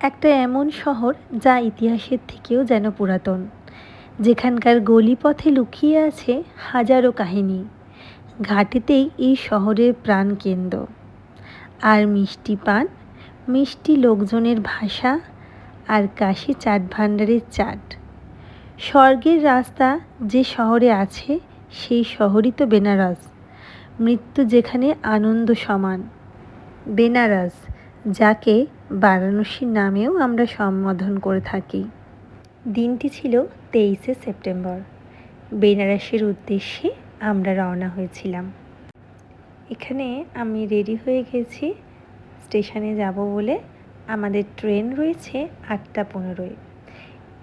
একটা এমন শহর যা ইতিহাসের থেকেও যেন পুরাতন। যেখানকার গলিপথে লুকিয়ে আছে হাজারো কাহিনী। ঘাটেতেই এই শহরের প্রাণকেন্দ্র। আর মিষ্টি পান, মিষ্টি লোকজনের ভাষা, আর কাশি চাট ভাণ্ডারের চাট। স্বর্গের রাস্তা যে শহরে আছে, সেই শহরই তো বেনারস। মৃত্যু যেখানে আনন্দ সমান। বেনারস যাকে বারাণসী নামেও আমরা সম্বোধন করে থাকি। দিনটি ছিল তেইশে সেপ্টেম্বর। বেনারসের উদ্দেশ্যে আমরা রওনা হয়েছিলাম। এখানে আমি রেডি হয়ে গেছি। স্টেশনে যাব বলে আমাদের ট্রেন রয়েছে আটটা পনেরোয়।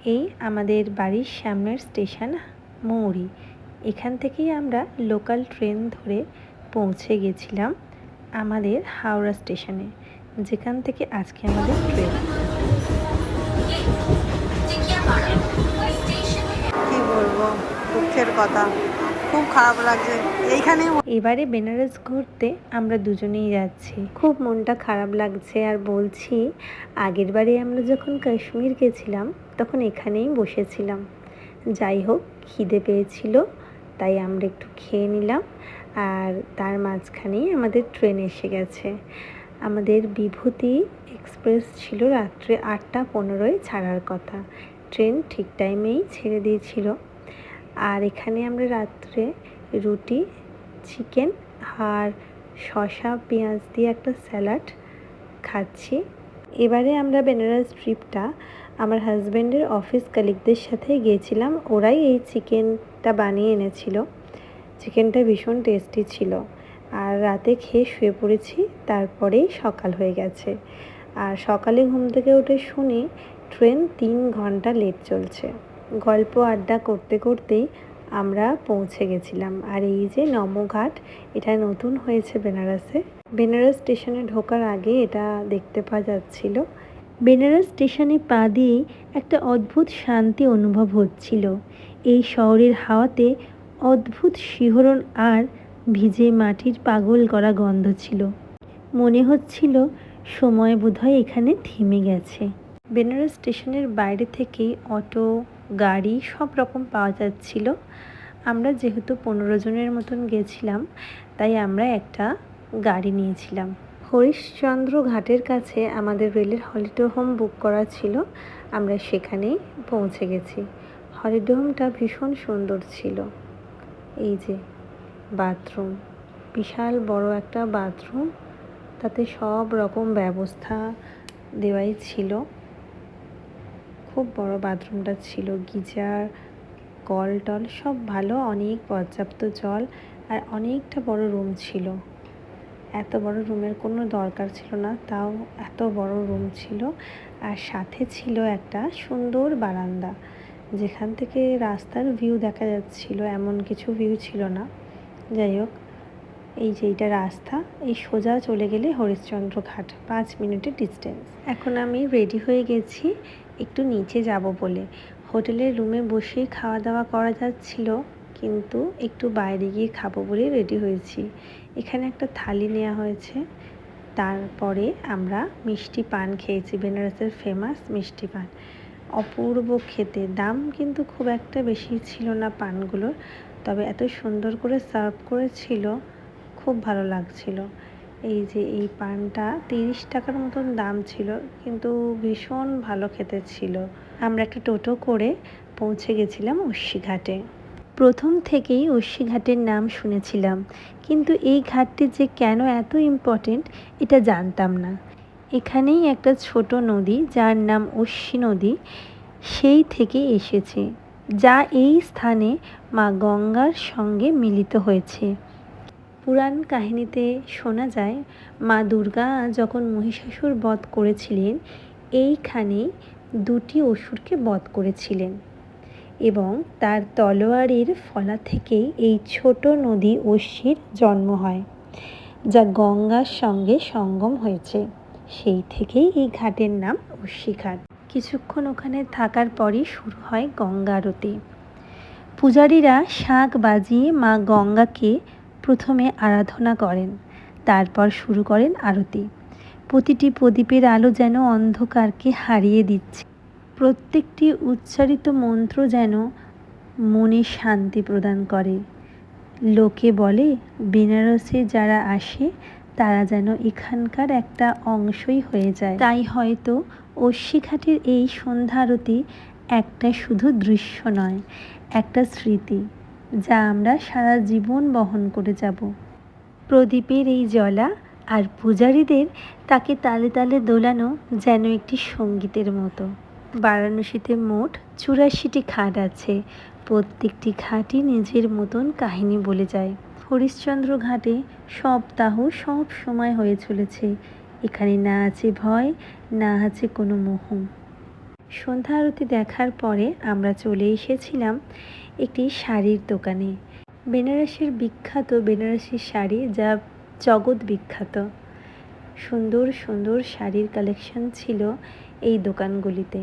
এই আমাদের বাড়ির সামনের স্টেশন মৌরি। এখান থেকেই আমরা লোকাল ট্রেন ধরে পৌঁছে গেছিলাম আমাদের হাওড়া স্টেশনে। যেখান থেকে আজকে আমাদের ট্রেন কি বলব দুঃখের কথা। খুব খারাপ লাগছে। এইখানেই এবারে বেনারস ঘুরতে আমরা দুজনেই যাচ্ছি। খুব মনটা খারাপ লাগছে আর বলছি আগের বারে আমরা যখন কাশ্মীর গেছিলাম তখন এখানেই বসেছিলাম। যাই হোক খিদে পেয়েছিল তাই আমরা একটু খেয়ে নিলাম আর তার মাঝখানেই আমাদের ট্রেন এসে গেছে। আমাদের বিভূতি এক্সপ্রেস ছিল রাত্রে আটটা পনেরোয় ছাড়ার কথা। ট্রেন ঠিক টাইমেই ছেড়ে দিয়েছিল। আর এখানে আমরা রাত্রে রুটি, চিকেন আর শসা, পেঁয়াজ দিয়ে একটা স্যালাড খাচ্ছি। এবারে আমরা বেনারস ট্রিপটা আমার হাজব্যান্ডের অফিস কালিকদের সাথে গিয়েছিলাম। ওরাই এই চিকেনটা বানিয়ে এনেছিল। চিকেনটা ভীষণ টেস্টি ছিল। আর রাতে খেয়ে শুয়ে পড়েছি তারপরেই সকাল হয়ে গেছে। আর সকালে ঘুম থেকে উঠে শুনি ট্রেন তিন ঘণ্টা লেট চলছে। গল্প আড্ডা করতে করতেই আমরা পৌঁছে গেছিলাম। আর এই যে নমঘাট এটা নতুন হয়েছে বেনারসে। বেনারস স্টেশনে ঢোকার আগে এটা দেখতে পাওয়া যাচ্ছিল। বেনারস স্টেশনে পা দিয়েই একটা অদ্ভুত শান্তি অনুভব হচ্ছিল। এই শহরের হাওয়াতে অদ্ভুত শিহরণ আর ভিজে মাটির পাগল করা গন্ধ ছিল। মনে হচ্ছিল সময় বোধহয় এখানে থেমে গেছে। বেনারস স্টেশনের বাইরে থেকেই অটো, গাড়ি সব রকম পাওয়া যাচ্ছিল। আমরা যেহেতু পনেরো জনের মতন গেছিলাম, তাই আমরা একটা গাড়ি নিয়েছিলাম। হরিশচন্দ্র ঘাটের কাছে আমাদের রেলের হলিডে হোম বুক করা ছিল। আমরা সেখানেই পৌঁছে গেছি। হলিডে হোমটা ভীষণ সুন্দর ছিল। এই যে বাথরুম। বিশাল বড় একটা বাথরুম। তাতে সব রকম ব্যবস্থা দেওয়াই ছিল। খুব বড় বাথরুমটা ছিল। গিজার কল টল সব ভালো, অনেক পর্যাপ্ত জল আর অনেকটা বড় রুম ছিল। এত বড় রুমের কোনো দরকার ছিল না, তাও এত বড় রুম ছিল। আর সাথে ছিল একটা সুন্দর বারান্দা। যেখান থেকে রাস্তার ভিউ দেখা যাচ্ছিল, এমন কিছু ভিউ ছিল না। যাই হোক, এই যে এইটা রাস্তা, এই সোজা চলে গেলে হরিশ্চন্দ্র ঘাট, পাঁচ মিনিটের ডিস্টেন্স এখন আমি রেডি হয়ে গেছি, একটু নিচে যাব বলে। হোটেলের রুমে বসেই খাওয়া দাওয়া করা যাচ্ছিল, কিন্তু একটু বাইরে গিয়ে খাব বলে রেডি হয়েছি। এখানে একটা থালি নেওয়া হয়েছে, তারপরে আমরা মিষ্টি পান খেয়েছি, বেনারসের ফেমাস মিষ্টি পান। অপূর্ব খেতে, দাম কিন্তু খুব একটা বেশি ছিল না পানগুলোর। তবে এত সুন্দর করে সার্ভ করেছিল, খুব ভালো লাগছিল। এই যে এই পানটা তিরিশ টাকার মতন দাম ছিল, কিন্তু ভীষণ ভালো খেতে ছিল। আমরা একটা টোটো করে পৌঁছে গেছিলাম ঘাটে প্রথম থেকেই ঘাটের নাম শুনেছিলাম, কিন্তু এই ঘাটটি যে কেন এত ইম্পর্টেন্ট এটা জানতাম না। এখানেই একটা ছোট নদী, যার নাম অশ্বী নদী, সেই থেকে এসেছে। যা এই স্থানে মা গঙ্গার সঙ্গে মিলিত হয়েছে। পুরাণ কাহিনীতে শোনা যায়, মা দুর্গা যখন মহিষাসুর বধ করেছিলেন এইখানেই দুটি অসুরকে বধ করেছিলেন এবং তার তলোয়ারের ফলা থেকেই এই ছোট নদী অশ্বির জন্ম হয়, যা গঙ্গার সঙ্গে সঙ্গম হয়েছে। সেই থেকেই এই ঘাটের নাম অশ্বী ঘাট কিছুক্ষণ ওখানে থাকার পরই শুরু হয় গঙ্গা আরতি। পূজারীরা শাঁখ বাজিয়ে মা গঙ্গাকে প্রথমে আরাধনা করেন, তারপর শুরু করেন আরতি। প্রতিটি প্রদীপের আলো যেন অন্ধকারকে হারিয়ে দিচ্ছে। প্রত্যেকটি উচ্চারিত মন্ত্র যেন মনে শান্তি প্রদান করে। লোকে বলে, বেনারসে যারা আসে তারা যেন এখানকার একটা অংশই হয়ে যায়। তাই হয়তো অশ্বিঘাটের এই সন্ধ্যা আরতি একটা শুধু দৃশ্য নয়, একটা স্মৃতি, যা আমরা সারা জীবন বহন করে যাব। প্রদীপের এই জলা আর পূজারীদের তাকে তালে তালে দোলানো যেন একটি সঙ্গীতের মতো। বারাণসীতে মোট চুরাশিটি ঘাট আছে, প্রত্যেকটি ঘাটই নিজের মতন কাহিনী বলে যায়। হরিশ্চন্দ্র ঘাটে সপ্তাহ সব সময় হয়ে চলেছে। এখানে না আছে ভয়, না আছে কোনো মোহ। সন্ধ্যা আরতি দেখার পরে আমরা চলে এসেছিলাম একটি শাড়ির দোকানে। বেনারসের বিখ্যাত বেনারসি শাড়ি যা জগৎ বিখ্যাত। সুন্দর সুন্দর শাড়ির কালেকশন ছিল এই দোকানগুলিতে।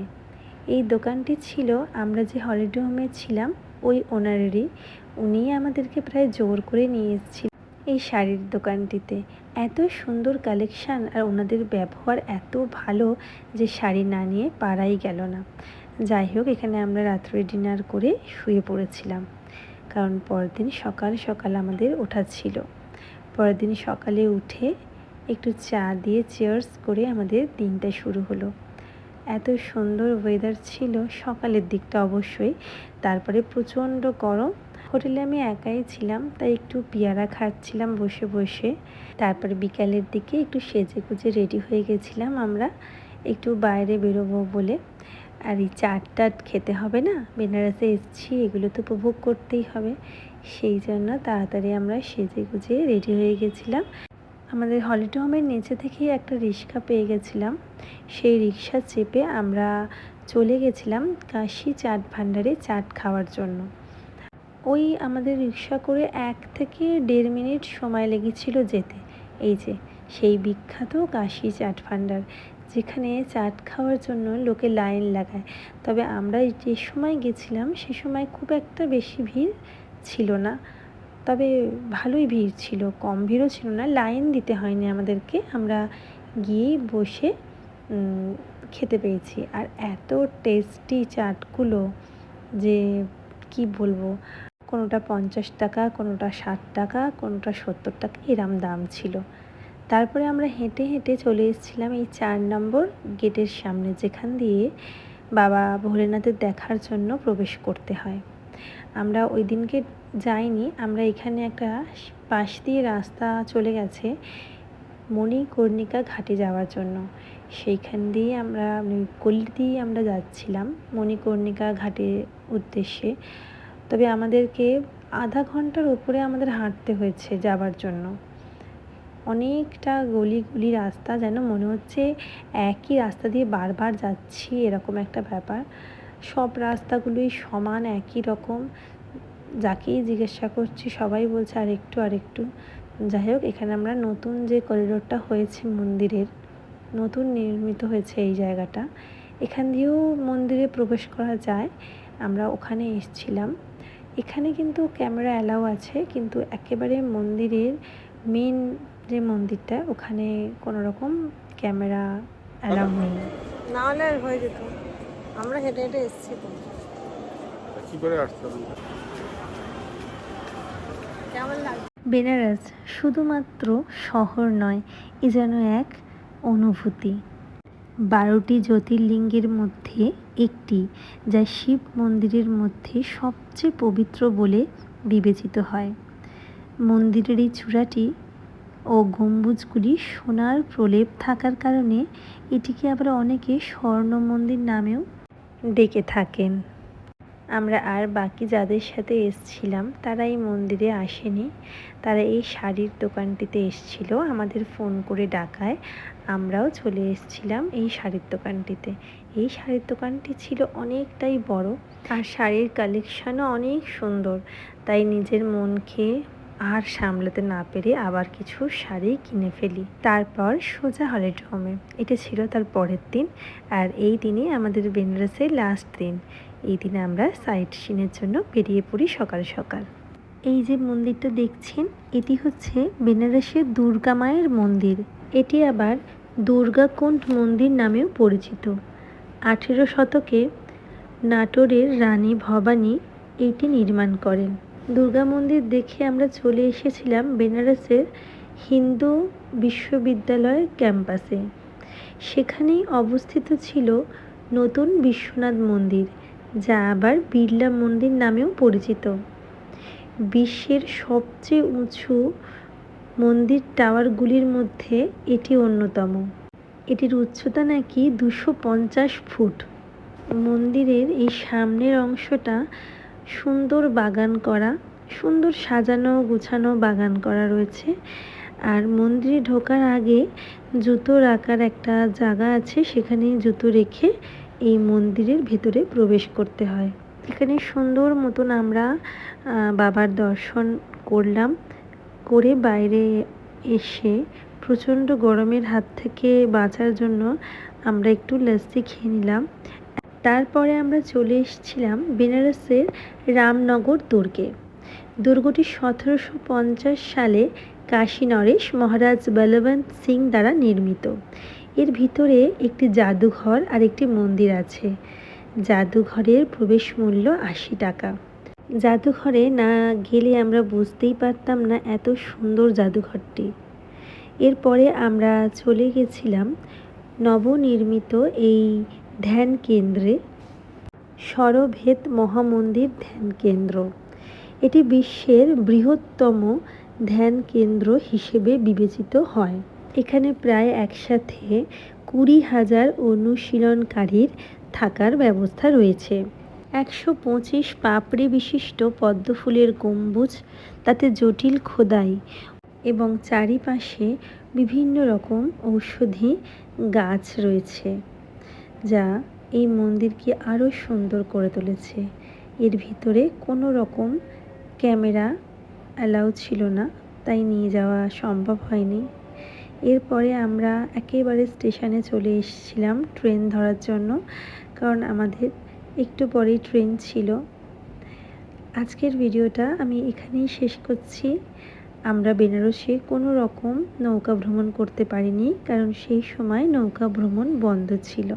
এই দোকানটি ছিল, আমরা যে হলিডে হোমে ছিলাম, ওই ওনারেরই উনিই আমাদেরকে প্রায় জোর করে নিয়ে এসেছিল এই শাড়ির দোকানটিতে। এত সুন্দর কালেকশান আর ওনাদের ব্যবহার এত ভালো যে শাড়ি না নিয়ে পারাই গেল না। যাই হোক, এখানে আমরা রাত্রে ডিনার করে শুয়ে পড়েছিলাম। কারণ পরের দিন সকাল সকাল আমাদের ওঠা ছিল। পরের দিন সকালে উঠে একটু চা দিয়ে চেয়ার্স করে আমাদের দিনটা শুরু হলো। এত সুন্দর ওয়েদার ছিল, সকালের দিকটা অবশ্যই। তারপরে প্রচণ্ড গরম হোটেলে আমি একাই ছিলাম, তাই একটু পেয়ারা খাচ্ছিলাম বসে বসে। তারপরে বিকালের দিকে একটু সেজে গুজে রেডি হয়ে গেছিলাম আমরা, একটু বাইরে বেরোবো বলে। আর এই চাট টাট খেতে হবে না? বেনারসে এসেছি, এগুলো তো উপভোগ করতেই হবে। সেই জন্য তাড়াতাড়ি আমরা সেজে গুজে রেডি হয়ে গেছিলাম। আমাদের হলিডে হোমের নিচে থেকেই একটা রিক্সা পেয়ে গেছিলাম। সেই রিক্সা চেপে আমরা চলে গেছিলাম কাশি চাট ভাণ্ডারে চাট খাওয়ার জন্য। ওই আমাদের রিক্সা করে এক থেকে দেড় মিনিট সময় লেগেছিল যেতে। এই যে, সেই বিখ্যাত কাশি চাট ভাণ্ডার, যেখানে চাট খাওয়ার জন্য লোকে লাইন লাগায়। তবে আমরা যে সময় গেছিলাম, সে সময় খুব একটা বেশি ভিড় ছিল না। তবে ভালোই ভিড় ছিল, কম ভিড়ও ছিল না। লাইন দিতে হয়নি আমাদেরকে। আমরা গিয়েই বসে খেতে পেয়েছি। আর এত টেস্টি চাটগুলো যে, কি বলব? কোনোটা পঞ্চাশ টাকা, কোনোটা ষাট টাকা, কোনোটা সত্তর টাকা, এরম দাম ছিল। তারপরে আমরা হেঁটে হেঁটে চলে এসেছিলাম এই চার নম্বর গেটের সামনে, যেখান দিয়ে বাবা ভোলেনাথের দেখার জন্য প্রবেশ করতে হয়। আমরা ওই দিনকে যাইনি, আমরা এখানে একটা পাশ দিয়ে রাস্তা চলে গেছে মণিকর্ণিকা ঘাটে যাওয়ার জন্য। সেইখান দিয়ে আমরা গলি দিয়ে আমরা যাচ্ছিলাম মণিকর্ণিকা ঘাটের উদ্দেশ্যে। তবে আমাদেরকে আধা ঘণ্টার ওপরে আমাদের হাঁটতে হয়েছে যাবার জন্য। অনেকটা গলি গলি রাস্তা যেন মনে হচ্ছে একই রাস্তা দিয়ে বারবার যাচ্ছি এরকম একটা ব্যাপার। সব রাস্তাগুলোই সমান, একই রকম। যাকেই জিজ্ঞাসা করছি সবাই বলছে আর একটু আর একটু যাই হোক, এখানে আমরা নতুন যে করিডোরটা হয়েছে মন্দিরের, নতুন নির্মিত হয়েছে এই জায়গাটা, এখান দিয়েও মন্দিরে প্রবেশ করা যায়। আমরা ওখানে এসছিলাম। এখানে কিন্তু ক্যামেরা অ্যালাউ আছে কিন্তু একেবারে মন্দিরের মেন যে মন্দিরটা ওখানে কোনো রকম ক্যামেরা অ্যালাউ নেই। না হলে আর হয়ে যেত। আমরা হেঁটে হেঁটে এসেছি তো। কি করে আসতাম কেমন লাগে বেনারস শুধুমাত্র শহর নয় এ যেন এক অনুভূতি। বারোটি জ্যোতির্লিঙ্গের মধ্যে একটি, যা শিব মন্দিরের মধ্যে সবচেয়ে পবিত্র বলে বিবেচিত হয়। মন্দিরের এই চূড়াটি ও গম্বুজগুলি সোনার প্রলেপ থাকার কারণে এটিকে আবার অনেকে স্বর্ণ মন্দির নামেও ডেকে থাকেন। আমরা আর বাকি যাদের সাথে এসছিলাম তারা এই মন্দিরে আসেনি। তারা এই শাড়ির দোকানটিতে এসছিল, আমাদের ফোন করে ডাকায়। আমরাও চলে এসছিলাম এই শাড়ির দোকানটিতে। এই শাড়ির দোকানটি ছিল অনেকটাই বড় আর শাড়ির কালেকশানও অনেক সুন্দর। তাই নিজের মনকে আর সামলাতে না পেরে আবার কিছু শাড়ি কিনে ফেলি। তারপর সোজা হলিডে হোমে এটা ছিল তার পরের দিন আর এই দিনই আমাদের বেনারসের লাস্ট দিন। এই দিনে আমরা সাইট সিনের জন্য বেরিয়ে পড়ি সকাল সকাল। এই যে মন্দিরটা দেখছেন, এটি হচ্ছে বেনারসের দুর্গা মায়ের মন্দির। এটি আবার দুর্গাকুণ্ড মন্দির নামেও পরিচিত। আঠেরো শতকে নাটোরের রানী ভবানী এটি নির্মাণ করেন। দুর্গা মন্দির দেখে আমরা চলে এসেছিলাম বেনারসের হিন্দু বিশ্ববিদ্যালয় ক্যাম্পাসে। সেখানেই অবস্থিত ছিল নতুন বিশ্বনাথ মন্দির। যা আবার বিড়লা মন্দির নামেও পরিচিত। বিশ্বের সবচেয়ে উঁচু মন্দির টাওয়ারগুলির মধ্যে এটি অন্যতম। এটির উচ্চতা নাকি দুশো পঞ্চাশ ফুট। মন্দিরের এই সামনের অংশটা সুন্দর বাগান করা, সুন্দর সাজানো গুছানো বাগান করা রয়েছে। আর মন্দিরে ঢোকার আগে জুতো রাখার একটা জায়গা আছে, সেখানে জুতো রেখে এই মন্দিরের ভেতরে প্রবেশ করতে হয়। এখানে সুন্দর মতন আমরা বাবার দর্শন করলাম। করে বাইরে এসে প্রচণ্ড গরমের হাত থেকে বাঁচার জন্য আমরা একটু লস্যি খেয়ে নিলাম। তারপরে আমরা চলে এসেছিলাম বেনারসের রামনগর দুর্গে। দুর্গটি সতেরোশো পঞ্চাশ সালে কাশী নরেশ মহারাজ বলবন্ত সিং দ্বারা নির্মিত। এর ভিতরে একটি জাদুঘর আর একটি মন্দির আছে। জাদুঘরের প্রবেশ মূল্য আশি টাকা। জাদুঘরে না গেলে আমরা বুঝতেই পারতাম না এত সুন্দর জাদুঘরটি। এরপরে আমরা চলে গেছিলাম নবনির্মিত এই ধ্যান কেন্দ্রে। সরভেদ মহামন্দির ধ্যান কেন্দ্র। এটি বিশ্বের বৃহত্তম ধ্যান কেন্দ্র হিসেবে বিবেচিত হয়। এখানে প্রায় একসাথে কুড়ি হাজার অনুশীলনকারীর থাকার ব্যবস্থা রয়েছে। একশো পঁচিশ পাপড়ি বিশিষ্ট পদ্ম ফুলের গম্বুজ, তাতে জটিল খোদাই এবং চারিপাশে বিভিন্ন রকম ঔষধি গাছ রয়েছে, যা এই মন্দিরকে আরও সুন্দর করে তুলেছে। এর ভিতরে কোনো রকম ক্যামেরা অ্যালাউ ছিল না, তাই নিয়ে যাওয়া সম্ভব হয়নি। এরপরে আমরা একেবারে স্টেশনে চলে এসেছিলাম ট্রেন ধরার জন্য, কারণ আমাদের একটু পরেই ট্রেন ছিল। আজকের ভিডিওটা আমি এখানেই শেষ করছি। আমরা বেনারসে কোনো রকম নৌকা ভ্রমণ করতে পারিনি, কারণ সেই সময় নৌকা ভ্রমণ বন্ধ ছিল।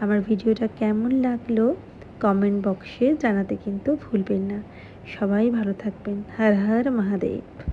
আমার ভিডিওটা কেমন লাগল কমেন্ট বক্সে জানাতে কিন্তু ভুলবেন না। সবাই ভালো থাকবেন। হর হর মহাদেব।